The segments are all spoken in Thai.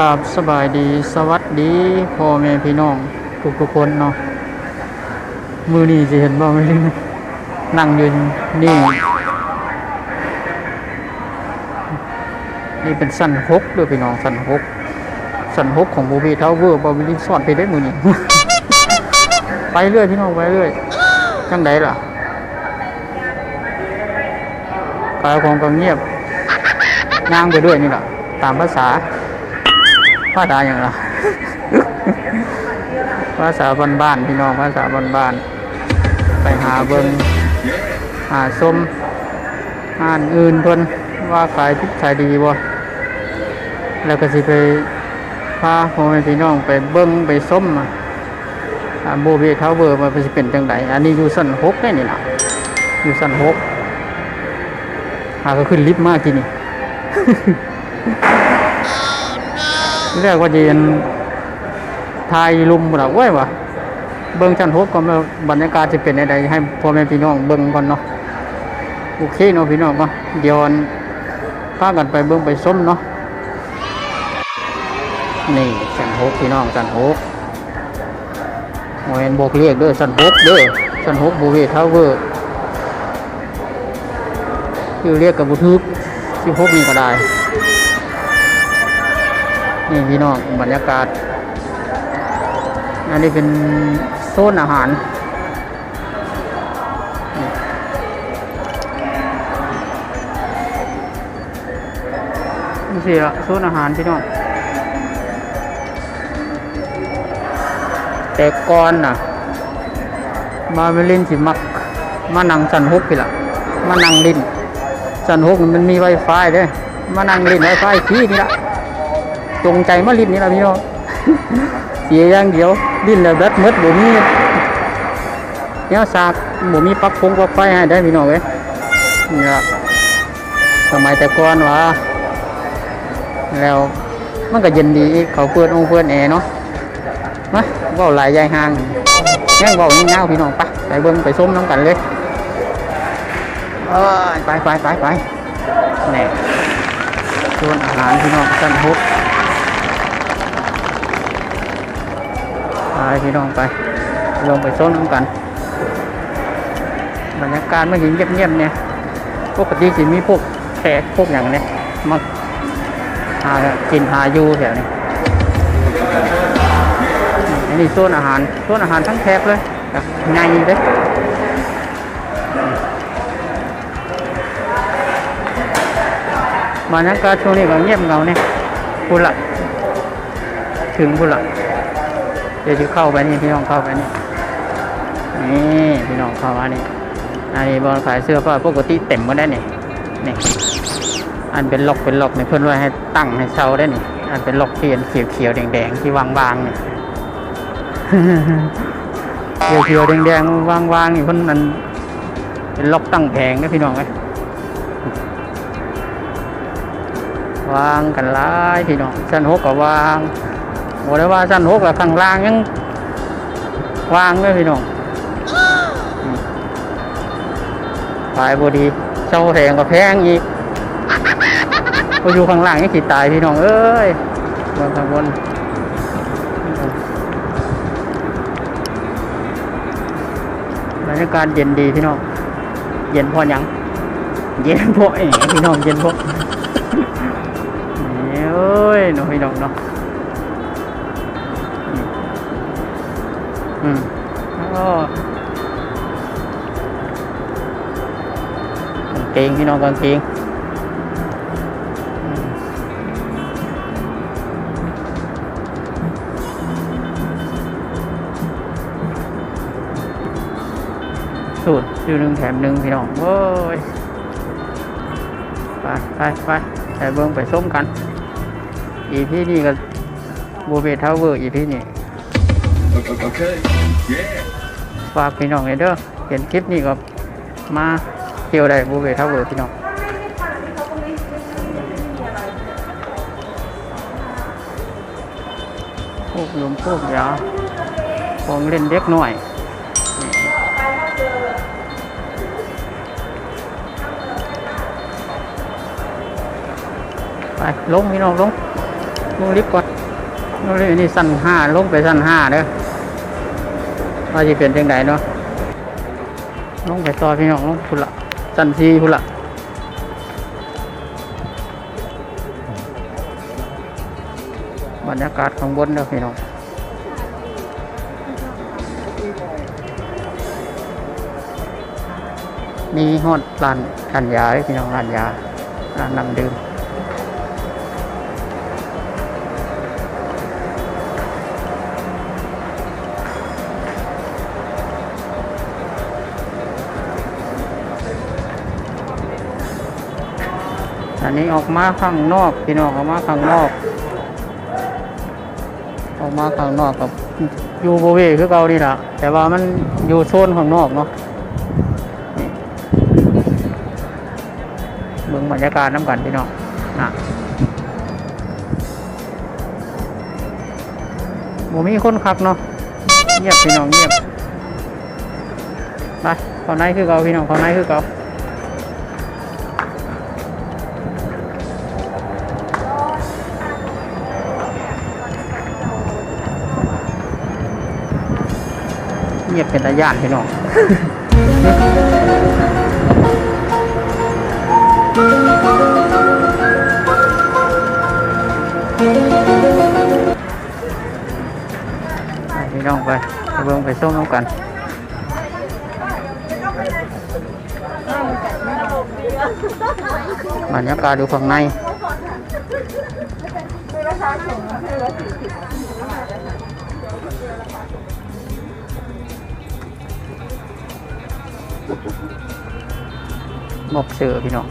กับสบายดีสวัสดีพ่อแม่พี่น้องทุกทุกคนเนาะมือนี่จะเห็นบ่ไม่รู้นั่งอยืนนี่นี่เป็นสันหกด้วยพี่น้องสันหกสันหกของบูบีเท้าเวอร์บอบิลิสอนไปได้มือนี่ไปเรื่อยพี่น้องไปเรื่อยจังไดล่ะขายของก็เงียบย่างไปด้วยนี่แหละตามภาษา ภาษาอย่างไรภาษาบ้านๆพี่น้องภาษาบ้านๆไปหาเบิงหาส้มอ่านอื่นเพิ่นว่าขายพิษขายดีบ่แล้วก็สิไปพาพ่อแม่พี่น้องไปเบิ้งไปส้มมาอ่าโบเบเท้าเบอร์มาสิเป็นจังไดอันนี้อยู่สั้นหกได้นี่นะอยู่สั้นหกหาก็ขึ้นลิฟต์มากทีนี่ เรียกว่าจะยันทยลุมหรอเว้ยวะเบิ้งชั้นหกก่อนว่าบรรยากาศจะเป็นยังไงให้พ่อแม่พี่น้องเบิ้งก่อนเนาะโอเคเนาะพี่น้องเนาะเดี๋ยวอันพากันไปเบิ้งไปส้มเนาะนี่ชั้นหกพี่น้องชั้นหกโมเห็นบอกเรียกเด้อชั้นหกเด้อชั้นหกบูเวทาวเวอร์คือเรียกกับบุทึกที่หกนี่ก็ได้ นี่พี่น้องบรรยากาศ อันนี้เป็นโซนอาหาร นี่สิละโซนอาหารพี่น้อง แต่ก่อนน่ะ มาไปเล่นสิมัก มานั่งสันฮุกพี่ละมานั่งลินสันฮุกมันมีไวไฟเด้มานั่งลินไวไฟฟรีนี่ละ จงใจมาลินนี่ละพี่น้องเสียอย่างเดียวลิ้นแล้วแบตหมดบ่มีแนวสากบ่มีปักฟงปลั๊กไฟให้ได้พี่น้องเอ้ยนี่ละสมัยแต่ก่อนว่าแล้วมันก็เย็นดีเขาเปิดองค์เปิดแอเนาะมาเว้าหลายยายห่างแง่งเว้าเงาพี่น้องไปไปเบิ่งไปส้มน้ำกันเลยไปไปไปไปแน่ส่วนอาหารพี่น้องชั้นหก พี่น้องไปลงไปโซนน้ำกันบรรยากาศมันเห็นเงียบๆเนี่ยปกติสิมีพวกแขกพวกอย่างเนี้ยมาหากินหาอยู่แถวนี้อันนี้โซนอาหารโซนอาหารทั้งแถบเลยแบบใหญ่เลยบรรยากาศช่วงนี้ก็เงียบเงาเนี่ยพูดละถึงพูดละ เดี๋ยวจะเข้าไปนี่พี่น้องเข้าไปนี่นี่พี่น้องเข้ามานี่อันนี้บอลขายเสื้อผ้าปกติเต็มหมดได้นี่นี่อันเป็นล็อกเป็นล็อกในเพื่อนไว้ให้ตั้งให้เช่าได้นี่ อันเป็นล็อกเขียนเขียวเขียวแดงแดงที่วางวางนี่เขียวเขียวแดงแดงวางวางนี่เพิ่อนมันเป็นล็อกตั้งแผงนะพี่น้องไหมวางกันหลายพี่น้องชั้นหกก็วาง บอกเลยว่าชั้นหกแล้วข้างล่างยังวางเลยพี่น้องอืมขายบดีเช่าแพงก็แพงอีกก็อยู่ข้างล่างยังขีดตายพี่น้องเอ้ยบนข้างบนบรรยากาศเย็นดีพี่น้อง เย็นพอยังเย็นพอเอ๋พี่น้องเย็นพอนี่เอ้ยน้องพี่น้องเนาะ อืมก็กางเกงพี่น้องกางเกงสูตรซื้อหนึ่งแถมหนึ่งพี่น้องโว้ยไปไปไปไปเบิ้งไปส้มกัน อีพี่นี่ก็บูเบทาวเวอร์อีพี่นี่ ฝากพี่น้องเลยเด้อเห็นคลิปนี้ก็มาเที่ยวได้บูเบทาเวอร์พี่น้องพวกลมพวกยาของเล่นเด็กหน่อยไปลงพี่น้องลงลงลิฟต์ก่อนลงลิฟต์นี่สั้นห้าลงไปสั้นห้าเด้อ ว่าจะเป็นจังไดเนาะลงไปต่อพี่น้องลงพุ่นละสั้นซีพุ่นละบรรยากาศข้างบนเด้อพี่น้องนี่ฮอดร้านร้านยาพี่น้องร้านยาร้านน้ำดื่ม อันนี้ออกมาข้างนอกพี่น้องออกมาข้างนอก ออกมาข้างนอกกับอยู่บริเวณคือเก่านี่แหละแต่ว่ามันอยู่โซนข้างนอกเนาะเบิ่งบรรยากาศน้ำกันพี่น้องนะบ่มีคนคักเนาะเงียบพี่น้องเงียบไปเข้าในคือเก่าพี่น้องเข้าในคือเก่า เงียบเป็นตาญาติพี่น้องพี่น้องไปเบิ่งไปส้มน้ำกันบรรยากาศดูข้างใน มอบเสือพี่น้อง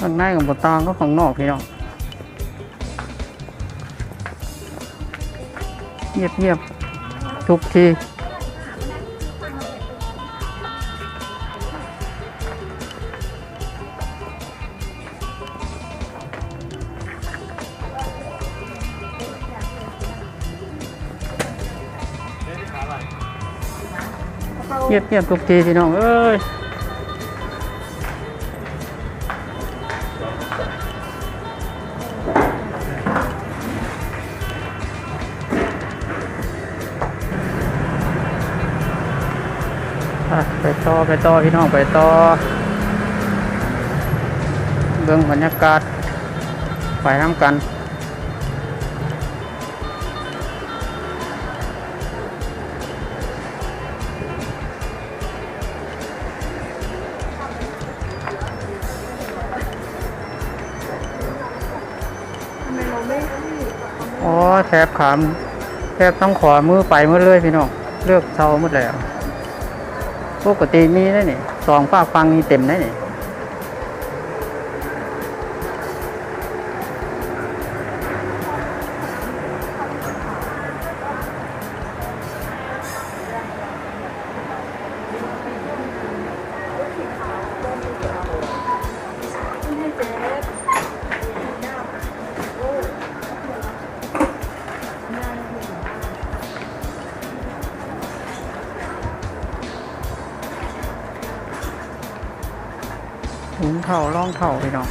ข้างในกับบตางก็ข้างนอกพี่น้องเงียบเงียบๆทุกที เงียบเงียบทุกทีพี่น้อง เอ้ยไปต่อไปต่อพี่น้องไปต่อเบื้องบรรยากาศไปน้ำกัน แคบขามแคบต้องขวามือไปมือเลื่อยพี่น้องเลือกเท่าหมดแล้ว ปกติมีได้นี่สองฝาฟังมีเต็มได้นี่ ถุงเข่าร่องเข่าพี่น้อง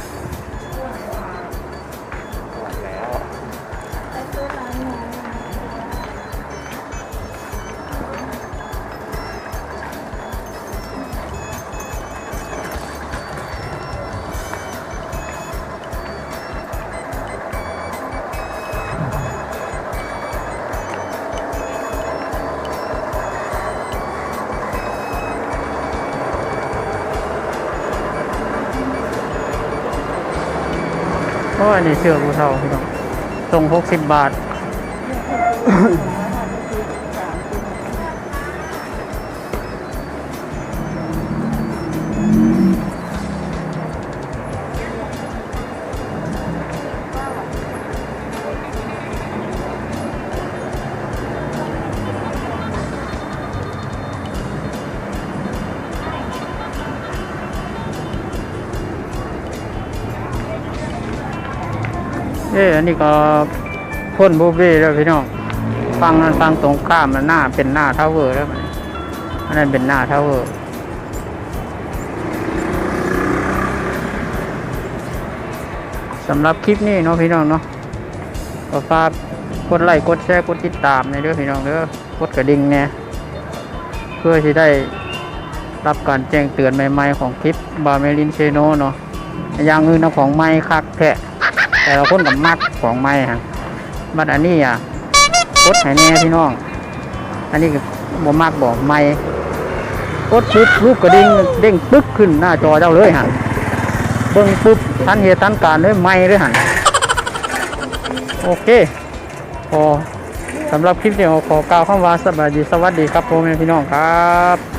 นนี้เสื้อผู้เฒ่าพี่น้องส่งหกสิบบาท อ้อันนี้ก็พ่นบุฟเฟ่แล้วพี่น้องฟังนั้นฟังตรงข้ามมันหน้าเป็นหน้าเทาเวอร์แล้วมันอันนั้นเป็นหน้าเทาเวอร์สำหรับคลิปนี้เนาะพี่น้องเนาะก็ฝากกดไลค์กดแชร์กดติดตามในเด้อพี่น้องเด้อกดกระดิ่งเนี่ยเพื่อที่ได้รับการแจ้งเตือนใหม่ๆของคลิปบาเมลินเชโนเนาะอย่างอื่นเอาของไม้คักแท้ แต่เราคนกับมักของไม้ฮะบัดอันนี้อะกดให้แน่พี่น้อง อันนี้ก็บ่มากบอกไม่กดปุ๊บรูปกระดิ่งเด้งปึ๊กขึ้นหน้าจอเจ้าเลยฮะเบิ่งปุ๊บทันเหตุทันการเลยไม่เลยหันโอเคพอสำหรับคลิปนี้ขอกล่าวคำว่าสวัสดีสวัสดีครับพ่อแม่พี่น้องครับ